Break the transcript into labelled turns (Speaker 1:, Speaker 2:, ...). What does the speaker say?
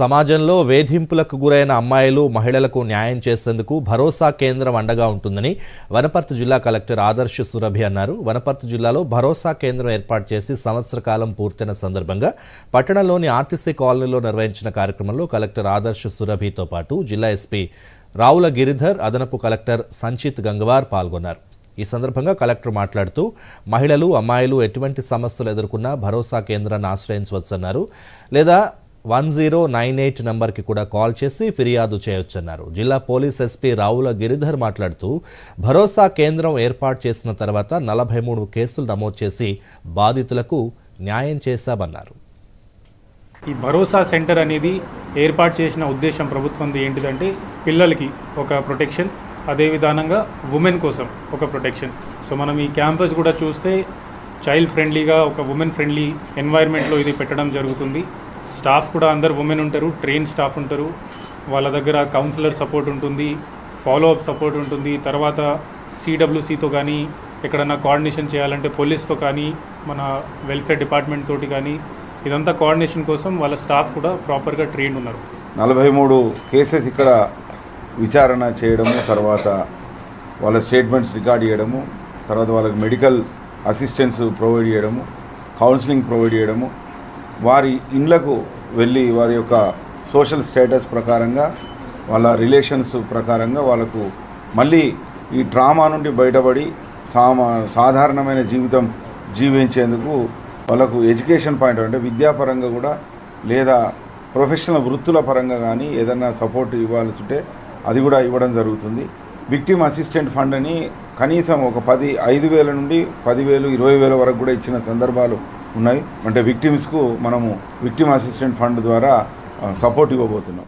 Speaker 1: సమాజంలో వేధింపులకు గురైన అమ్మాయిలు మహిళలకు న్యాయం చేసేందుకు భరోసా కేంద్రం అండగా ఉంటుందని వనపర్తి జిల్లా కలెక్టర్ ఆదర్శ్ సురభి అన్నారు. వనపర్తి జిల్లాలో భరోసా కేంద్రం ఏర్పాటు చేసి సంవత్సర కాలం పూర్తయిన సందర్భంగా పట్టణంలోని ఆర్టీసీ కాలనీలో నిర్వహించిన కార్యక్రమంలో కలెక్టర్ ఆదర్శ్ సురభితో పాటు జిల్లా ఎస్పీ రావుల గిరిధర్ అదనపు కలెక్టర్ సంచిత్ గంగవార్ పాల్గొన్నారు. ఈ సందర్భంగా కలెక్టర్ మాట్లాడుతూ మహిళలు అమ్మాయిలు ఎటువంటి సమస్యలు ఎదుర్కొన్నా భరోసా కేంద్రాన్ని ఆశ్రయించవచ్చన్నారు. లేదా వన్ జీరో నైన్ ఎయిట్ నంబర్కి కూడా కాల్ చేసి ఫిర్యాదు చేయొచ్చన్నారు. జిల్లా పోలీస్ ఎస్పీ రావుల గిరిధర్ మాట్లాడుతూ భరోసా కేంద్రం ఏర్పాటు చేసిన తర్వాత నలభై మూడు కేసులు నమోదు చేసి బాధితులకు న్యాయం చేశామన్నారు.
Speaker 2: ఈ భరోసా సెంటర్ అనేది ఏర్పాటు చేసిన ఉద్దేశం ప్రభుత్వంది ఏంటిదంటే పిల్లలకి ఒక ప్రొటెక్షన్ అదే విధానంగా ఉమెన్ కోసం ఒక ప్రొటెక్షన్. సో మనం ఈ క్యాంపస్ కూడా చూస్తే చైల్డ్ ఫ్రెండ్లీగా ఒక ఉమెన్ ఫ్రెండ్లీ ఎన్వైర్న్మెంట్లో ఇది పెట్టడం జరుగుతుంది. స్టాఫ్ కూడా అందరు ఉమెన్ ఉంటారు ట్రైన్ స్టాఫ్ ఉంటారు. వాళ్ళ దగ్గర కౌన్సిలర్ సపోర్ట్ ఉంటుంది ఫాలో అప్ సపోర్ట్ ఉంటుంది. తర్వాత సిడబ్ల్యూసితో కానీ ఎక్కడన్నా కోఆర్డినేషన్ చేయాలంటే పోలీస్తో కానీ మన వెల్ఫేర్ డిపార్ట్మెంట్ తోటి కానీ ఇదంతా కోఆర్డినేషన్ కోసం వాళ్ళ స్టాఫ్ కూడా ప్రాపర్గా ట్రైన్ ఉన్నారు.
Speaker 3: నలభై మూడు కేసెస్ ఇక్కడ విచారణ చేయడము తర్వాత వాళ్ళ స్టేట్మెంట్స్ రికార్డ్ చేయడము తర్వాత వాళ్ళకి మెడికల్ అసిస్టెన్స్ ప్రొవైడ్ చేయడము కౌన్సిలింగ్ ప్రొవైడ్ చేయడము వారి ఇండ్లకు వెళ్ళి వారి యొక్క సోషల్ స్టేటస్ ప్రకారంగా వాళ్ళ రిలేషన్స్ ప్రకారంగా వాళ్ళకు మళ్ళీ ఈ డ్రామా నుండి బయటపడి సామా సాధారణమైన జీవితం జీవించేందుకు వాళ్ళకు ఎడ్యుకేషన్ పాయింట్ అంటే విద్యాపరంగా కూడా లేదా ప్రొఫెషనల్ వృత్తుల పరంగా కానీ ఏదైనా సపోర్ట్ ఇవ్వాల్సి ఉంటే అది కూడా ఇవ్వడం జరుగుతుంది. విక్టిమ్ అసిస్టెంట్ ఫండ్ అని కనీసం ఒక పది ఐదు వేల నుండి పదివేలు ఇరవై వేల వరకు కూడా ఇచ్చిన సందర్భాలు ఉన్నాయి. అంటే విక్టిమ్స్కు మనము విక్టిమ్ అసిస్టెంట్ ఫండ్ ద్వారా సపోర్ట్ ఇవ్వబోతున్నాం.